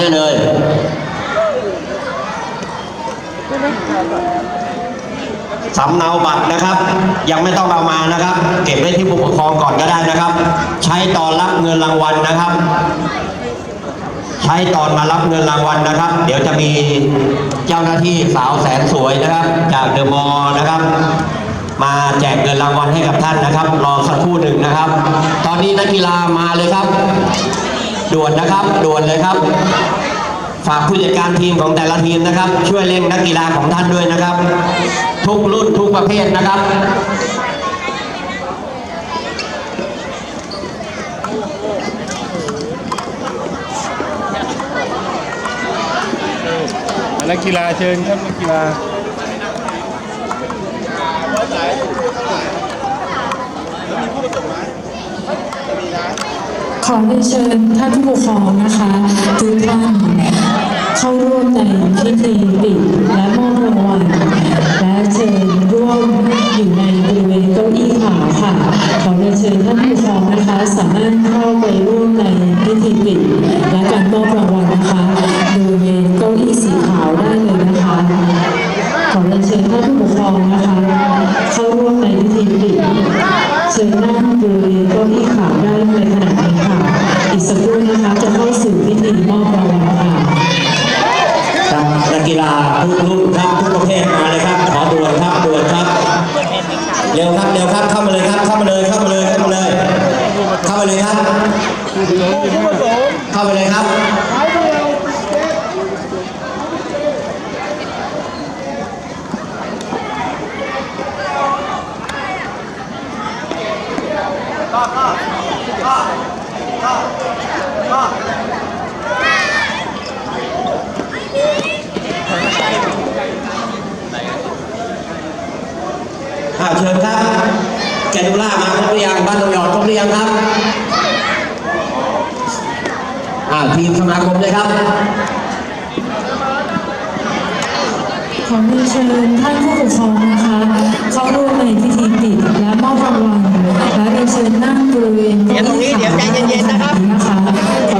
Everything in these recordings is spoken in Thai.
ได้เลยสำเนาบัตรนะครับ ยังไม่ต้องเอามานะครับ เก็บไว้ที่ผู้ปกครองก่อนก็ได้นะครับ ใช้ตอนรับเงินรางวัลนะครับ ใช้ตอนมารับเงินรางวัลนะครับ เดี๋ยวจะมีเจ้าหน้าที่สาวแสนสวยนะครับ จากเดอะมอลล์นะครับ มาแจกเงินรางวัลให้กับท่านนะครับรอสักครู่หนึ่งนะครับ ตอนนี้นักกีฬามาเลยครับ ด่วนนะครับด่วนเลยครับ ฝากผู้จัดการทีมของแต่ละทีมนะครับ ช่วยเล่นนักกีฬาของท่านด้วยนะครับ ทุกรุ่นทุกประเภทนะครับ นักกีฬาเชิญครับนักกีฬาขอเรียนเชิญท่านผู้ปกครองนะคะ สู่พิธีมอบรางวัลค่ะครับนักกีฬาทุกรุ่นครับทุกประเภทมาเลยครับ ขอด่วนครับด่วนครับ เร็วครับเร็วครับเข้ามาเลยครับ เข้ามาเลยเข้ามาเลยเข้ามาเลยเข้ามาเลยครับเข้ามาเลยครับอ่า เชิญครับ แกนูล่ามาครบหรือยังบ้านตรงหยอดครบหรือยังครับอ่าทีมสมาคมเลยครับ ขอเรียนเชิญท่านผู้ปกครองนะคะเข้าร่วมในพิธีปิดและมอบรางวัลและเรียนเชิญนั่งบริเวณเดี๋ยวตรงนี้เดี๋ยวใจเย็นๆนะครับนะคะขอ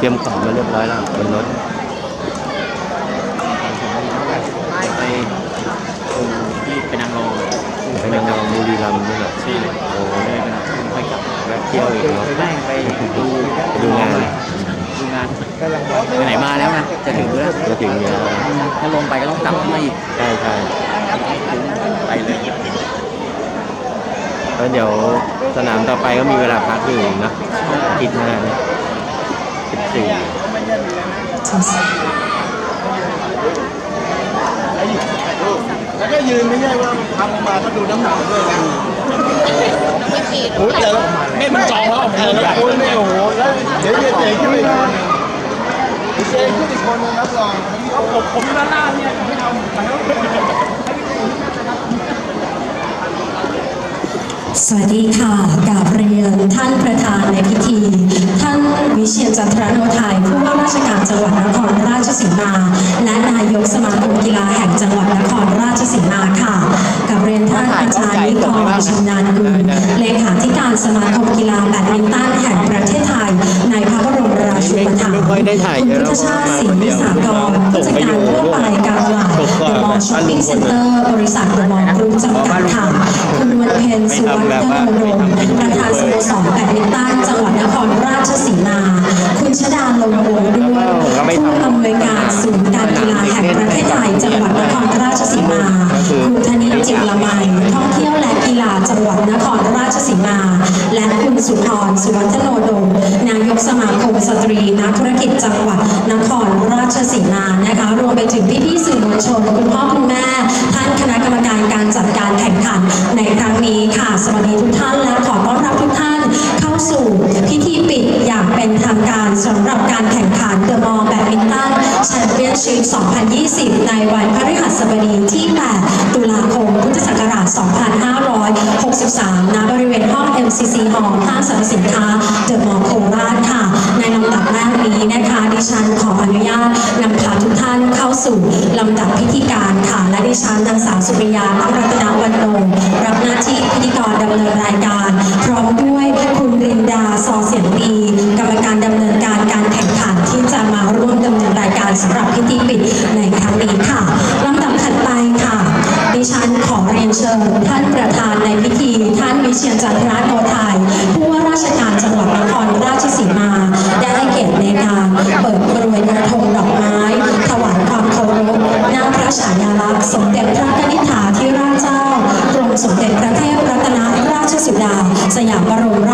เลยเตรียมของมาเรียบร้อยแล้วบนรถไปตรงที่เป็นนางรองไปนางรองบุรีรัมย์ด้วยเหรอใช่เลยโอ้ไม่ได้ไปนางค่อยกลับแวะเที่ยวอีกเนาะแม่งไปดูไปดูงานดูงานไปไหนมาแล้วไงจะถึงแล้วจะถึงแล้วถ้าลงไปก็ต้องกลับมาอีกใช่ใช่ไปเลยแล้วเดี๋ยวสนามต่อไปก็มีเวลาพักอยู่อีกนะอาทิตย์หน้าเนี่ย สิบสี่แล้วก็ยืนไม่ใช่ว่าทำมาก็ดูน้ำหนักด้วยนะโอ้ยแต่ละไม่มันจองแล้วแต่ละคนเนี่ยโอ้โหแล้วเดี๋ยวเจ๊ขึ้นไปนอนเจ๊ขึ้นอีกคนนึงรับรองผมผมอยู่ด้านหน้าเนี่ยไม่ทำไปแล้ว สวัสดีค่ะกราบเรียนท่านประธานในพิธี ท่านวิเชียรจันทรโนไทยผู้ว่าราชการจังหวัดนครราชสีมา และนายกสมาคมกีฬาแห่งจังหวัดนครราชสีมาค่ะกราบเรียนท่านอาจารย์นิกรชำนาญกุลเลขาธิการสมาคมกีฬาแบดมินตันแห่งประเทศไทยในพระบรมราชูปถัมภ์ ค่อยได้ถ่ายคุณเยอะพุทธชาติศรีนิสากรผู้จัดการทั่วไปการตลาดเดอะมอลล์ช้อปปิ้งเซ็นเตอร์บริษัทเดอะมอลล์กรุ๊ปจำกัดค่ะคุณวันเพ็ญสุวรรณนรงค์ประธานสโมสรแบดมินตันจังหวัดนครราชสีมา คุณชดาลงวงศ์ด้วยผู้อำนวยการศูนย์การกีฬาแห่งประเทศไทยจังหวัดนครราชสีมา คุณธนิจิตละไม ๆสื่อมวลชนคุณพ่อคุณแม่ท่านคณะกรรมการการจัดการแข่งขันในครั้งนี้ค่ะ สวัสดีทุกท่านและขอต้อนรับทุกท่านเข้าสู่พิธีปิดอย่างเป็นทางการสำหรับการแข่งขันเดอะมอลแบดมินตันแชมเปี้ยนชิพ 2020 ในวันพฤหัสบดีที่ 8 ตุลาคม พุทธศักราช 2563 ณ บริเวณห้อง MCC หอห้างสรรพสินค้าเดอะมอลโคราชค่ะ ในลำดับแรกนี้นะคะ ดิฉันขออนุญาต สู่ลำดับพิธีการค่ะ และดิฉันนางสาวสุริยาตั้งรัตนวันโนรับหน้าที่พิธีกรดำเนินรายการ พร้อมด้วยคุณรินดาซอเสียงดีกรรมการดำเนินการการแข่งขันที่จะมาร่วมดำเนินรายการสำหรับพิธีปิดในครั้งนี้ค่ะลำดับถัดไปค่ะ ดิฉันขอเรียนเชิญท่านประธานในพิธี ท่านวิเชียรจันทราโน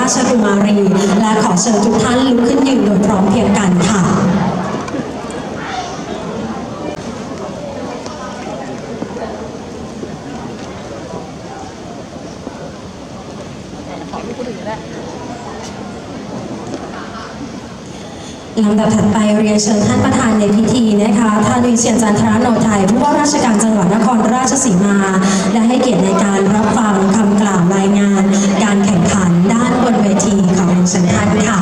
ราชกุมารี และขอเชิญทุกท่านลุกขึ้นยืนโดยพร้อมเพรียงกันค่ะลำดับถัดไปเรียนเชิญท่านประธานในพิธีนะคะท่านวิเชียรจันทราโนไทยผู้ว่าราชการจังหวัดนครราชสีมา ได้ให้เกียรติในการรับฟังคำกล่าวรายงาน ทีของเรียนเชิญท่านค่ะ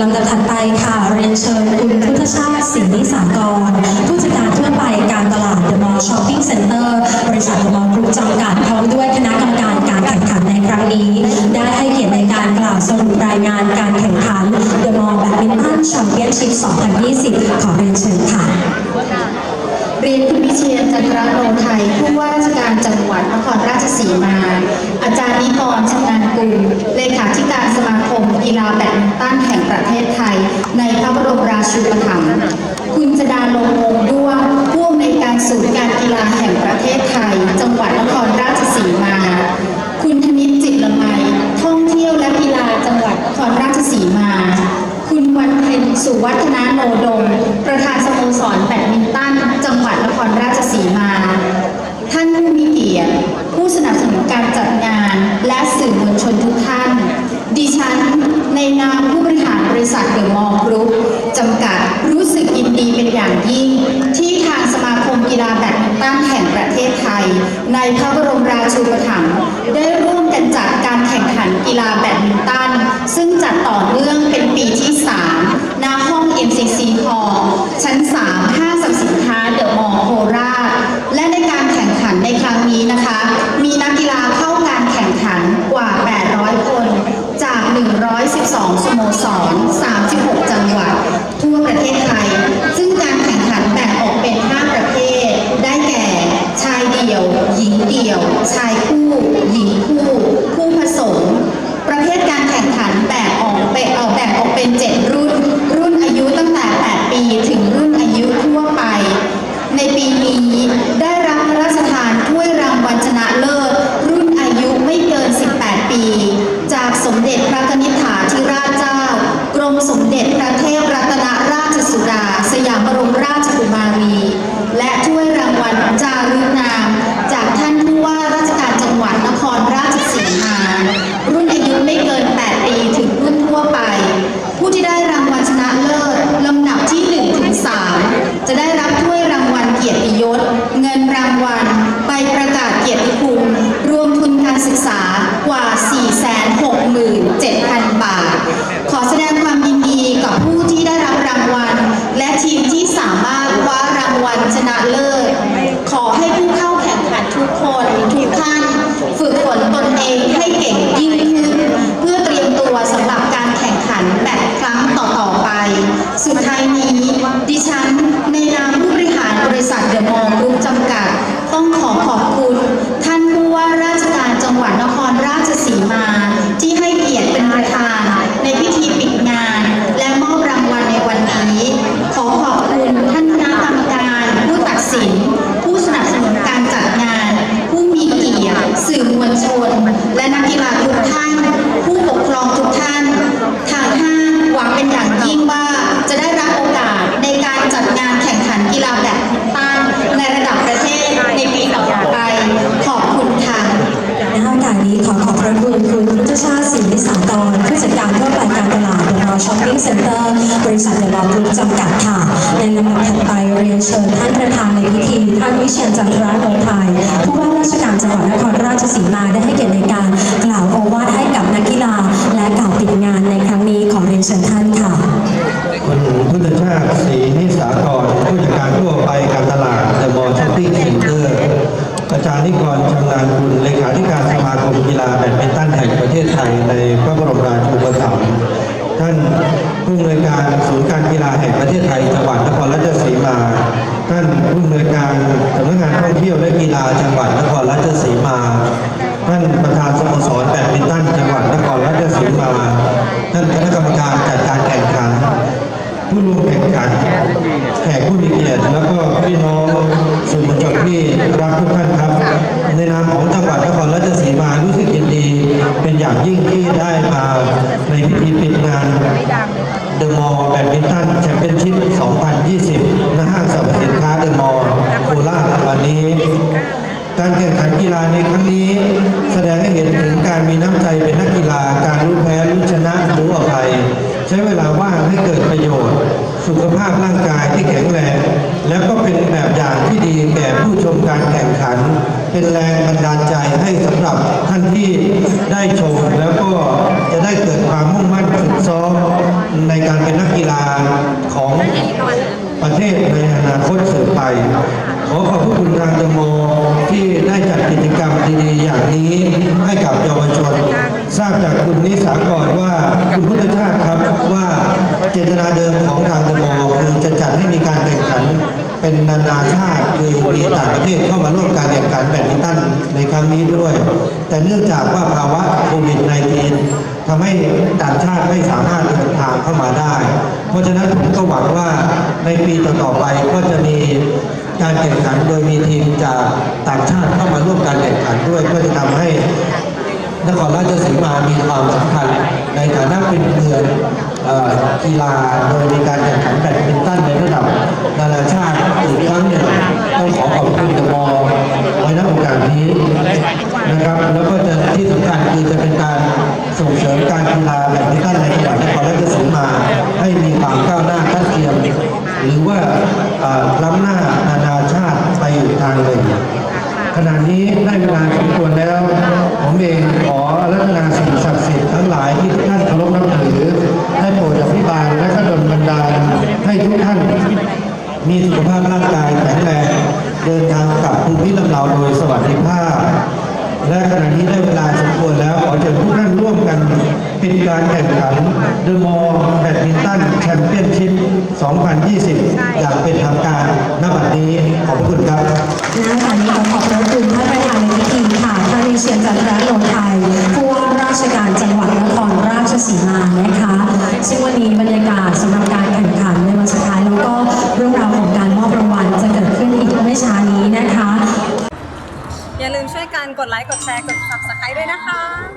ลำดับถัดไปค่ะ เรียนเชิญคุณพุทธชาติศรีนิสากร ผู้จัดการทั่วไปการตลาดเดอะมอลล์ช้อปปิ้งเซ็นเตอร์บริษัทเดอะมอลล์กรุ๊ปจำกัดพร้อมด้วยคณะกรรมการการแข่งขันในครั้งนี้ ได้ให้เกียรติในการกล่าวสรุปรายงานการแข่งขันเดอะมอลล์แบดมินตันแชมเปี้ยนชิพ 2020 ขอเรียนเชิญค่ะ เรียนคุณวิเชียรจันทรโนไทยผู้ว่าราชการจังหวัดนครราชสีมา อาจารย์นิกรชำนาญกุลเลขาธิการสมาคมกีฬาแบดมินตันแห่งประเทศไทย ในพระบรมราชูปถัมภ์ีเป็นอย่างยิ่ง ที่ทางสมาคมกีฬาแบดมินตันแห่งประเทศไทย ในพระบรมราชูปถัมภ์ได้ร่วมกันจัดการแข่งขันกีฬาแบดมินตัน ซึ่งจัดต่อเนื่องเป็นปีที่ 3 อะมอลล์ช้อปปิ้งเซ็นเตอร์บริษัทเดอะมอลล์กรุ๊ปจำกัดค่ะ ในลำดับถัดไปเรียนเชิญท่านประธานในพิธีท่านวิเชียรจันทราโนไทยผู้ว่าราชการจังหวัดนครราชสีมาได้ให้เกียรติในการกล่าวโอวาทให้กับนักกีฬา และกล่าวปิดงานในครั้งนี้ขอเรียนเชิญท่านค่ะคุณพุทธชาติศรีนิสากรผู้จัดการทั่วไปการตลาดเดอะมอลช้อปปิ้งเซ็นเตอร์อาจารย์นิกรชำนาญคุณเลขาธิการสมาคมกีฬาแบดมินตันแห่งประเทศไทยในพระบรมราชูปถัมภ์ท่าน ผู้อำนวยการศูนย์การกีฬาแห่งประเทศไทยจังหวัดนครราชสีมา ท่านผู้อำนวยการสำนักงานท่องเที่ยวและกีฬาจังหวัดนครราชสีมา ท่านประธานสโมสรแบดมินตันจังหวัดนครราชสีมา ท่านคณะกรรมการจัดการแข่งขัน ผู้ร่วมแข่งขันแขกผู้มีเกียรติแล้วก็พี่น้องสื่อมวลชนที่รักทุกท่านครับ ในนามของจังหวัดนครราชสีมารู้สึกยินดี เป็นอย่างยิ่งที่ได้มาในพิธีปิดงาน เดอะมอลล์แบดมินตันแชมเปี้ยนชิพ 2020ณห้างสรรพสินค้าเดอะมอลล์โคราชวันนี้ การแข่งขันกีฬาในครั้งนี้ แสดงให้เห็นถึงการมีน้ำใจเป็นนักกีฬา การรู้แพ้รู้ชนะรู้อภัย ใช้เวลาว่างให้เกิดประโยชน์ สุขภาพร่างกายที่แข็งแรง แล้วก็เป็นแบบอย่างที่ดีแก่ผู้ชมการแข่งขัน เป็นแรงบันดาลใจให้สำหรับท่านที่ได้ชมแล้วก็จะได้เกิดความมุ่งมั่นฝึกซ้อมในการเป็นนักกีฬาของ ประเทศในอนาคตสืบไป ขอขอบพระคุณทางเดอะมอลล์ที่ได้จัดกิจกรรมดีๆ อย่างนี้ให้กับเยาวชน ทราบจากคุณนิสากรว่าคุณพุทธชาติครับว่าเจตนาเดิมของทางเดอะมอลล์คือจะจัดให้มีการแข่งขัน เป็นนานาชาติคือมีต่างประเทศเข้ามาร่วมการแข่งขันแบดมินตันในครั้งนี้ด้วย แต่เนื่องจากว่าภาวะโควิด -19 ทำให้ ต่างชาติไม่สามารถเดินทางเข้ามาได้ เพราะฉะนั้นผมก็หวังว่าในปีต่อๆไปก็จะมีการแข่งขันโดยมีทีมจากต่างชาติเข้ามาร่วมการแข่งขันด้วยเพื่อจะทำให้นครราชสีมามีความสำคัญในฐานะเป็นเมืองเอ่อกีฬาโดยมีการแข่งขันแบดมินตันในระดับนานาชาติอีกครั้งหนึ่งต้องขอขอบคุณเดอะมอไว้ณโอกาสนี้นะครับ แล้วก็จะที่สำคัญคือจะเป็นการ ส่งเสริมการกีฬาแบดมินตันในจังหวัดนครราชสีมา ให้มีความก้าวหน้าทัดเทียม หรือว่าล้ำหน้านานาชาติไปอีกทางหนึ่งขณะนี้ได้เวลาสมควรแล้ว ผมเองขอรัตนาสิ่งศักดิ์สิทธิ์ทั้งหลายที่ทุกท่านเคารพนับถือให้โปรดอภิบาลและก็ดลบันดาลให้ทุกท่านมีสุขภาพร่างกายแข็งแรงเดินทางกลับภูมิลำเนาโดยสวัสดิภาพ และขณะนี้ได้เวลาสมควรแล้ว ขอเชิญทุกท่านร่วมกันปิดการแข่งขันเดอะมอลแบดมินตันแชมเปี้ยนชิพ 2020 อย่างเป็นทางการณบัดนี้ขอบพระคุณครับณขณะนี้ขอขอบพระคุณท่านประธานในพิธีค่ะท่านวิเชียรจันทรโนไทยผู้ว่าราชการจังหวัดนครราชสีมานะคะ ซึ่งวันนี้บรรยากาศสำหรับ นี้นะคะอย่าลืมช่วยกันกดไลค์ กดแชร์ กด subscribe ด้วยนะคะ